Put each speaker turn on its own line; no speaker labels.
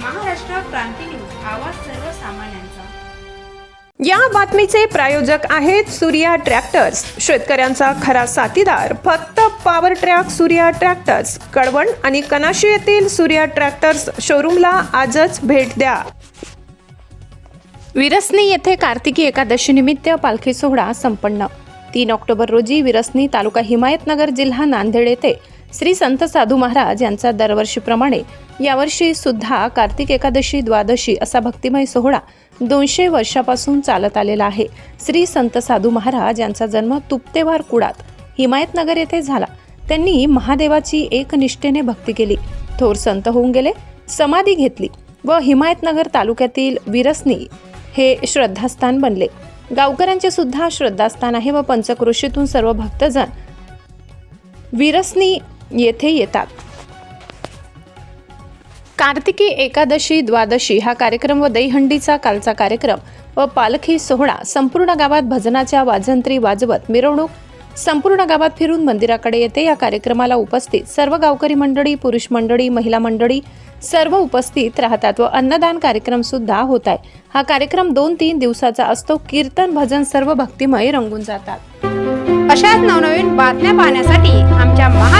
क्रांती news आवाज सर्वसामान्यांचा.
या बातमीचे प्रायोजक आहेत सूर्या ट्रॅक्टर्स. शेतकऱ्यांचा खरा साथीदार फक्त power track Surya tractors. Kalwan आणि कनाशी येथील सूर्या ट्रॅक्टर्स शोरूमला आजच भेट द्या. विरसनी येथे कार्तिकी एकादशी निमित्त पालखी सोहळा संपन्न. तीन ऑक्टोबर रोजी विरसनी तालुका हिमायतनगर जिल्हा नांदेड येथे श्री संत साधू महाराज यांचा दरवर्षीप्रमाणे यावर्षी सुद्धा कार्तिक एकादशी द्वादशी असा भक्तिमय सोहळा दोनशे वर्षापासून चालत आलेला आहे. श्री संत साधू महाराज यांचा जन्म तुप्तेवार कुडात हिमायतनगर येथे झाला. त्यांनी महादेवाची एकनिष्ठेने भक्ती केली. थोर संत होऊन गेले समाधी घेतली व हिमायतनगर तालुक्यातील विरसनी हे श्रद्धास्थान बनले. गावकऱ्यांचे सुद्धा श्रद्धास्थान आहे व पंचक्रोशीतून सर्व भक्तजण विरसनी येथे येतात. कार्तिकी एकादशी द्वादशी हा कार्यक्रम व दहीहंडीचा कालचा कार्यक्रम व पालखी सोहळा संपूर्ण गावात भजनाच्या वाजंत्री वाजवत मिरवणूक संपूर्ण गावात फिरून मंदिराकडे येते. या कार्यक्रमाला उपस्थित सर्व गावकरी मंडळी पुरुष मंडळी महिला मंडळी सर्व उपस्थित राहतात व अन्नदान कार्यक्रम सुद्धा होत आहे. हा कार्यक्रम दोन तीन दिवसाचा असतो. कीर्तन भजन सर्व भक्तिमय रंगून जातात.
अशाच नवनवीन बातम्या पाहण्यासाठी आमच्या महा